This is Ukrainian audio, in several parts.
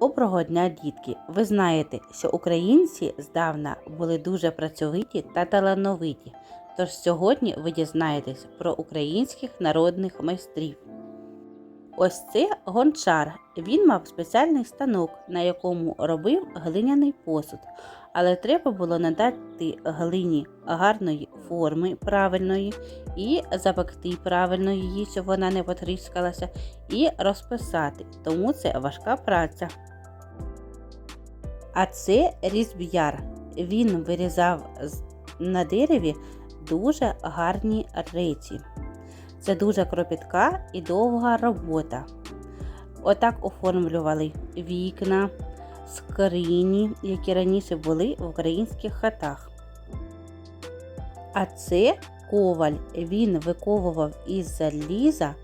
Доброго дня, дітки! Ви знаєте, що українці здавна були дуже працьовиті та талановиті. Тож сьогодні ви дізнаєтесь про українських народних майстрів. Ось це гончар. Він мав спеціальний станок, на якому робив глиняний посуд. Але треба було надати глині гарної форми правильної і запекти правильно її, щоб вона не потріскалася, і розписати. Тому це важка праця. А це різб'яр. Він вирізав на дереві дуже гарні речі. Це дуже кропітка і довга робота. Отак оформлювали вікна, скрині, які раніше були в українських хатах. А це коваль. Він виковував із заліза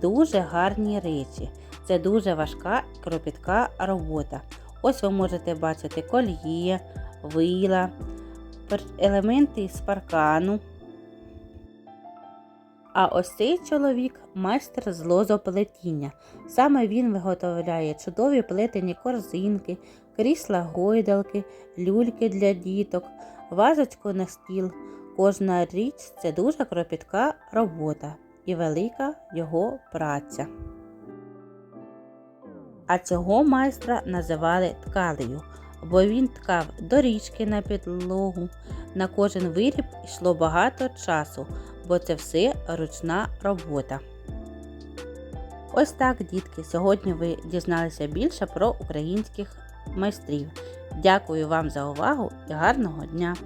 дуже гарні речі. Це дуже важка кропітка робота. Ось ви можете бачити кольє, вила, елементи з паркану. А ось цей чоловік майстер з лозоплетіння. Саме він виготовляє чудові плетені корзинки, крісла гойдалки, люльки для діток, вазочку на стіл. Кожна річ це дуже кропітка робота і велика його праця. А цього майстра називали ткалею, бо він ткав доріжки на підлогу. На кожен виріб йшло багато часу, бо це все ручна робота. Ось так, дітки, сьогодні ви дізналися більше про українських майстрів. Дякую вам за увагу і гарного дня!